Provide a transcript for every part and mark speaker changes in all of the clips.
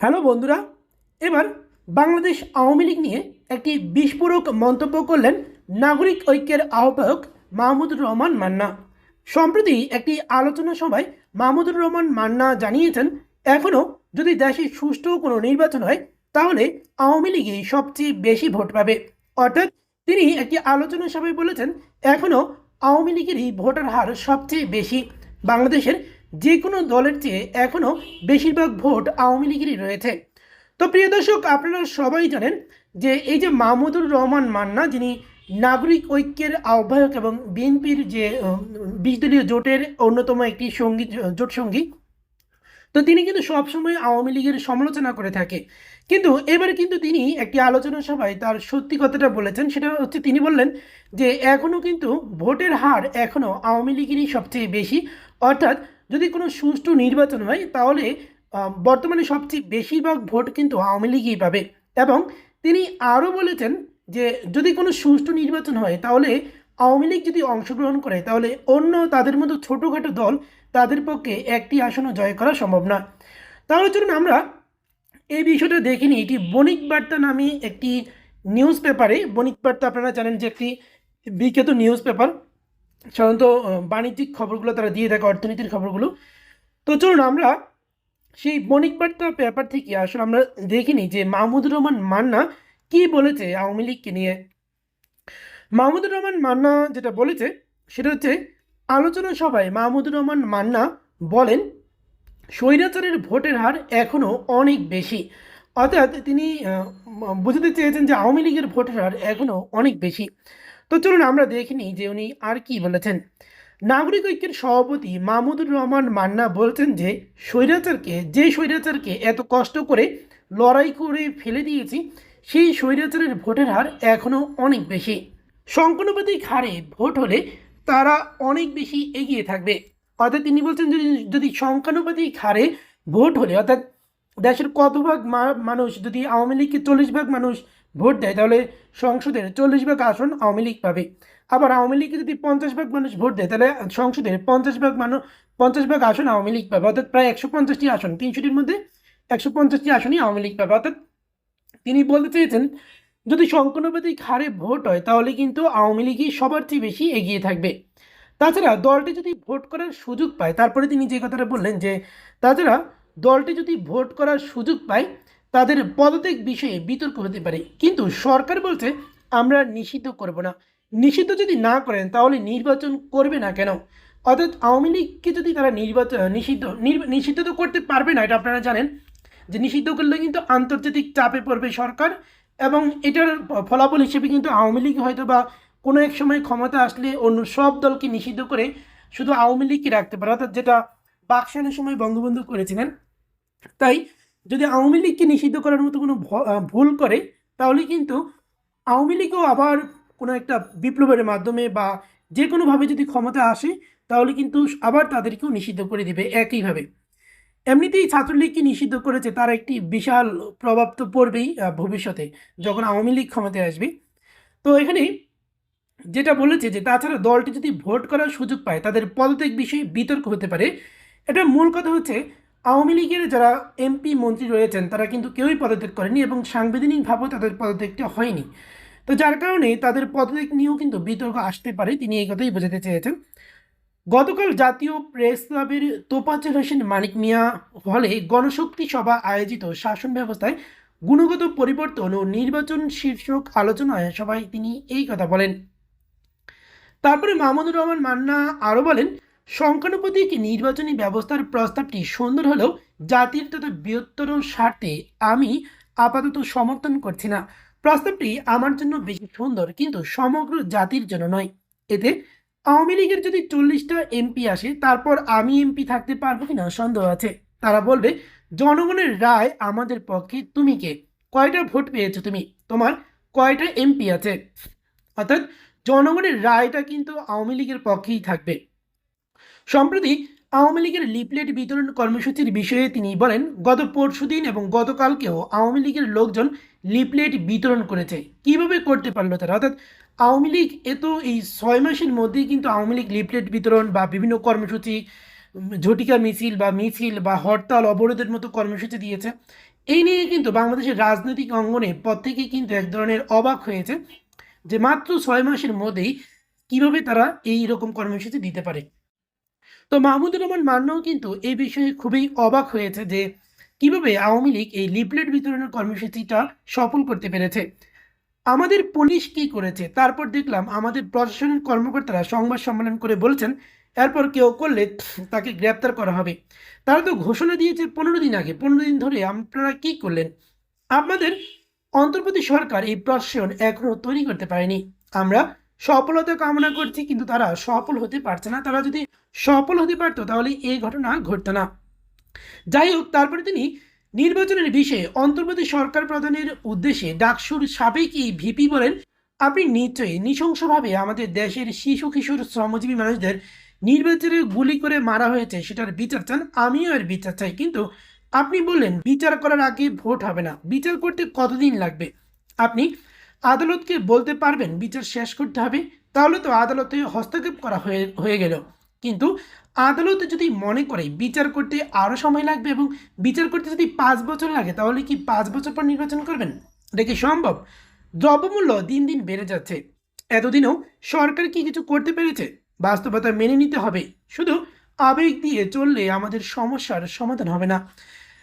Speaker 1: Hello বন্ধুরা, এবার বাংলাদেশ আওয়ামী লীগ নিয়ে একটি বিস্ফোরক মন্তব্য করলেন নাগরিক ঐক্যের আহ্বায়ক মাহমুদুর রহমান মান্না। সম্প্রতি একটি আলোচনা সভায় মাহমুদুর রহমান মান্না জানিয়েছেন, এখনও যদি দেশে সুষ্ঠু কোনো নির্বাচন হয়, তাহলে আওয়ামী লীগই সবচেয়ে বেশি ভোট পাবে। অর্থাৎ তিনি একটি আলোচনা সভায় বলেছেন, এখনও আওয়ামী লীগেরই ভোটার হার সবচেয়ে বেশি। বাংলাদেশের যে কোনো দলের চেয়ে এখনও বেশিরভাগ ভোট আওয়ামী লীগেরই রয়েছে। তো প্রিয় দর্শক, আপনারা সবাই জানেন যে এই যে মাহমুদুর রহমান মান্না, যিনি নাগরিক ঐক্যের আহ্বায়ক এবং বিএনপির যে বিশ দলীয় জোটের অন্যতম একটি সঙ্গী, জোট সঙ্গী, তো তিনি কিন্তু সবসময় আওয়ামী লীগের সমালোচনা করে থাকে। কিন্তু এবারে কিন্তু তিনি একটি আলোচনা সভায় তার সত্যি কথাটা বলেছেন, সেটা হচ্ছে তিনি বললেন যে এখনও কিন্তু ভোটের হার এখনও আওয়ামী লীগেরই সবচেয়ে বেশি, অর্থাৎ যদি কোনো সুষ্ঠু নির্বাচন হয়, তাহলে বর্তমানে সবচেয়ে বেশিরভাগ ভোট কিন্তু আওয়ামী লীগই পাবে। এবং তিনি আরও বলেছেন যে, যদি কোনো সুষ্ঠু নির্বাচন হয়, তাহলে আওয়ামী লীগ যদি অংশগ্রহণ করে, তাহলে অন্য তাদের মতো ছোটোখাটো দল তাদের পক্ষে একটি আসনও জয় করা সম্ভব না। তাহলে চলুন আমরা এই বিষয়টা দেখিনি এটি বণিক বার্তা নামে একটি নিউজ পেপারে। বণিক বার্তা আপনারা জানেন যে, একটি বিখ্যাত নিউজ পেপার। সাধারণত বাণিজ্যিক খবরগুলো তারা দিয়ে থাকে, অর্থনীতির খবরগুলো। তো চলুন আমরা সেই বণিক বার্তা পেপার থেকে আসলে আমরা দেখিনি যে মাহমুদুর রহমান মান্না কি বলেছে আওয়ামী লীগকে নিয়ে। মাহমুদুর রহমান মান্না যেটা বলেছে, সেটা হচ্ছে, আলোচনা সভায় মাহমুদুর রহমান মান্না বলেন, স্বৈরাচারের ভোটের হার এখনও অনেক বেশি। অর্থাৎ তিনি বুঝতে চেয়েছেন যে আওয়ামী লীগের ভোটের হার এখনও অনেক বেশি। তো চলুন আমরা দেখিনি যে উনি আর কি বলেছেন। নাগরিক ঐক্যের সভাপতি মাহমুদুর রহমান মান্না বলছেন যে, স্বৈরাচারকে যে স্বৈরাচারকে এত কষ্ট করে লড়াই করে ফেলে দিয়েছি, সেই স্বৈরাচারের ভোটের হার এখনও অনেক বেশি। সংখ্যানুপাতিক হারে ভোট হলে তারা অনেক বেশি এগিয়ে থাকবে। অর্থাৎ তিনি বলছেন যদি যদি সংখ্যানুপাতিক হারে ভোট হলে, অর্থাৎ দেশের কত ভাগ মানুষ, যদি আওয়ামী লীগকে চল্লিশ ভাগ মানুষ ভোট দেয়, তাহলে সংসদের চল্লিশ ভাগ আসন আওয়ামী লীগ পাবে। আবার আওয়ামী লীগকে যদি পঞ্চাশ ভাগ মানুষ ভোট দেয়, তাহলে সংসদের পঞ্চাশ ভাগ মানুষ পঞ্চাশ ভাগ আসন আওয়ামী লীগ পাবে। অর্থাৎ প্রায় একশো পঞ্চাশটি আসন, তিনশোটির মধ্যে একশো পঞ্চাশটি আসনই আওয়ামী লীগ পাবে। অর্থাৎ তিনি বলতে চেয়েছেন, যদি সংখ্যানুপাতিক হারে ভোট হয়, তাহলে কিন্তু আওয়ামী লীগই সবার চেয়ে বেশি এগিয়ে থাকবে। তাছাড়া দলটি যদি ভোট করার সুযোগ পায়, তারপরে তিনি যে কথাটা বললেন যে, তাছাড়া দলটি যদি ভোট করার সুযোগ পায় তাদের পদত্যাগ বিষয়ে বিতর্ক হতে পারে। কিন্তু সরকার বলছে, আমরা নিষিদ্ধ করব না। নিষিদ্ধ যদি না করেন, তাহলে নির্বাচন করবে না কেন? অর্থাৎ আওয়ামী লীগকে যদি তারা নির্বাচন, নিষিদ্ধ নিষিদ্ধ তো করতে পারবে না, এটা আপনারা জানেন। যে নিষিদ্ধ করলে কিন্তু আন্তর্জাতিক চাপে পড়বে সরকার এবং এটার ফলাফল হিসেবে কিন্তু আওয়ামী লীগ হয়তো বা কোনো এক সময় ক্ষমতা আসলে অন্য সব দলকে নিষিদ্ধ করে শুধু আওয়ামী লীগকে রাখতে পারে। অর্থাৎ যেটা বাকশালের সময় বঙ্গবন্ধু করেছিলেন, তাই যদি আওয়ামী লীগকে নিষিদ্ধ করার মতো কোনো ভুল করে, তাহলে কিন্তু আওয়ামী লীগও আবার কোনো একটা বিপ্লবের মাধ্যমে বা যে কোনোভাবে যদি ক্ষমতা আসে, তাহলে কিন্তু আবার তাদেরকেও নিষিদ্ধ করে দিবে একইভাবে। এমনিতেই ছাত্রলীগকে নিষিদ্ধ করেছে তার একটি বিশাল প্রভাব তো পড়বেই ভবিষ্যতে যখন আওয়ামী লীগ ক্ষমতায় আসবে। তো এখানে যেটা বলেছে যে তাছাড়া দলটি যদি ভোট করার সুযোগ পায়, তাদের পদত্যাগ বিষয়ে বিতর্ক হতে পারে। এটা মূল কথা হচ্ছে আওয়ামী লীগের যারা এমপি, মন্ত্রী রয়েছেন, তারা কিন্তু কেউই পদত্যাগ করেনি এবং সাংবিধানিকভাবেও তাদের পদত্যাগটা হয়নি। তো যার কারণে তাদের পদত্যাগ নিয়েও কিন্তু বিতর্ক আসতে পারে, তিনি এই কথাই বোঝাতে চেয়েছেন। গতকাল জাতীয় প্রেস ক্লাবের তোপাচের হোসেন, মানিক মিয়া হলে গণশক্তি সভা আয়োজিত শাসন ব্যবস্থায় গুণগত পরিবর্তন ও নির্বাচন শীর্ষক আলোচনায় সবাই তিনি এই কথা বলেন। তারপরে মাহমুদুর রহমান মান্না আরও বলেন সংখ্যানুপাতিক নির্বাচনী ব্যবস্থার প্রস্তাবটি সুন্দর হলেও জাতির তথা বৃহত্তর স্বার্থে আমি আপাতত সমর্থন করছি না। প্রস্তাবটি আমার জন্য বেশি সুন্দর, কিন্তু সমগ্র জাতির জন্য নয়। এতে আওয়ামী লীগের যদি চল্লিশটা এমপি আসে, তারপর আমি এমপি থাকতে পারব কিনা সন্দেহ আছে। তারা বলবে, জনগণের রায় আমাদের পক্ষে, তুমি কে? কয়টা ভোট পেয়েছ তুমি? তোমার কয়টা এমপি আছে? অর্থাৎ জনগণের রায়টা কিন্তু আওয়ামী লীগের পক্ষেই থাকবে। সম্প্রতি আওয়ামী লীগের লিফলেট বিতরণ কর্মসূচির বিষয়ে তিনি বলেন, গত পরশুদিন এবং গতকালকেও আওয়ামী লীগের লোকজন লিফলেট বিতরণ করেছে। কীভাবে করতে পারল তারা? অর্থাৎ আওয়ামী লীগ এত এই ছয় মাসের মধ্যেই কিন্তু আওয়ামী লীগ লিফলেট বিতরণ বা বিভিন্ন কর্মসূচি ঝটিকা মিছিল বা মিছিল বা হরতাল অবরোধের মতো কর্মসূচি দিয়েছে। এই নিয়ে কিন্তু বাংলাদেশের রাজনৈতিক অঙ্গনে প্রত্যেকেই কিন্তু এক ধরনের অবাক হয়েছে যে মাত্র ছয় মাসের মধ্যেই কীভাবে তারা এই রকম কর্মসূচি দিতে পারে। তো মাহমুদুর রহমান মান্নাও কিন্তু এই বিষয়ে খুবই অবাক হয়েছে যে কীভাবে আওয়ামী লীগ এই লিফলেট বিতরণের কর্মসূচিটা সফল করতে পেরেছে। আমাদের পুলিশ কি করেছে? তারপর দেখলাম আমাদের প্রশাসনের কর্মকর্তারা সংবাদ সম্মেলন করে বলছেন, এরপর কেউ করলে তাকে গ্রেপ্তার করা হবে। তারা তো ঘোষণা দিয়েছে পনেরো দিন আগে। পনেরো দিন ধরে আপনারা কি করলেন? আপনাদের অন্তর্বর্তী সরকার এই প্রশাসন এখনও তৈরি করতে পারেনি। আমরা সফলতা কামনা করছি, কিন্তু তারা সফল হতে পারছে না। তারা যদি সফল হতে পারতো, তাহলে এই ঘটনা ঘটতো না। যাই হোক, তারপরে তিনি নির্বাচনের বিষয়ে অন্তর্বর্তী সরকার প্রধানের উদ্দেশ্যে ডাকসুর সাবেক এই ভিপি বলেন, আপনি নিশ্চয়ই নৃশংসভাবে আমাদের দেশের শিশু কিশোর শ্রমজীবী মানুষদের নির্বাচনে গুলি করে মারা হয়েছে, সেটার বিচার চান। আমিও এর বিচার চাই, কিন্তু আপনি বললেন বিচার করার আগে ভোট হবে না। বিচার করতে কতদিন লাগবে? আপনি আদালতকে বলতে পারবেন বিচার শেষ করতে হবে, তাহলে তো আদালতে হস্তক্ষেপ করা হয়ে হয়ে গেল। কিন্তু আদালত যদি মনে করে বিচার করতে আরও সময় লাগবে এবং বিচার করতে যদি পাঁচ বছর লাগে, তাহলে কি পাঁচ বছর পর নির্বাচন করবেন? এটা কি সম্ভব? দ্রব্যমূল্য দিন দিন বেড়ে যাচ্ছে। এতদিনেও সরকার কি কিছু করতে পেরেছে? বাস্তবতা মেনে নিতে হবে। শুধু আবেগ দিয়ে চললে আমাদের সমস্যার সমাধান হবে না।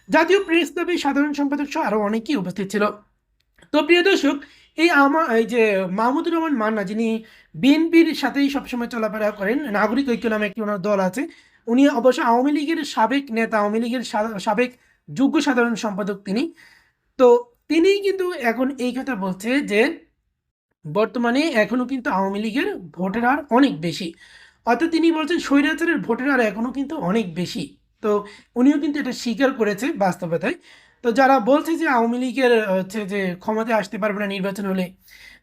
Speaker 1: জাতীয় প্রেস ক্লাবের সাধারণ সম্পাদক সহ আরও অনেকেই উপস্থিত ছিল। তো প্রিয় দর্শক এই আমার এই যে মাহমুদুর রহমান মান্না, যিনি বিএনপির সাথেই সবসময় চলাফেরা করেন, নাগরিক ঐক্য নামে একটি ওনার দল আছে, উনি অবশ্য আওয়ামী লীগের সাবেক নেতা, আওয়ামী লীগের সাবেক যোগ্য সাধারণ সম্পাদক তিনি। তো তিনি কিন্তু এখন এই কথা বলছে যে, বর্তমানে এখনও কিন্তু আওয়ামী লীগের ভোটের হার অনেক বেশি। অর্থাৎ তিনি বলছেন স্বৈরাচারের ভোটের হার এখনও কিন্তু অনেক বেশি। তো উনিও কিন্তু এটা স্বীকার করেছে বাস্তবতায়। তো যারা বলছে যে আওয়ামী লীগের হচ্ছে যে ক্ষমতায় আসতে পারবে না নির্বাচন হলে,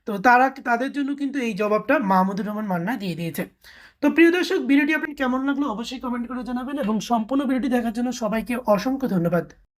Speaker 1: তো তারা তাদের জন্য কিন্তু এই জবাবটা মাহমুদুর রহমান মান্না দিয়ে দিয়েছে। তো প্রিয় দর্শক, ভিডিওটি আপনার কেমন লাগল অবশ্যই কমেন্ট করে জানাবেন এবং সম্পূর্ণ ভিডিওটি দেখার জন্য সবাইকে অসংখ্য ধন্যবাদ।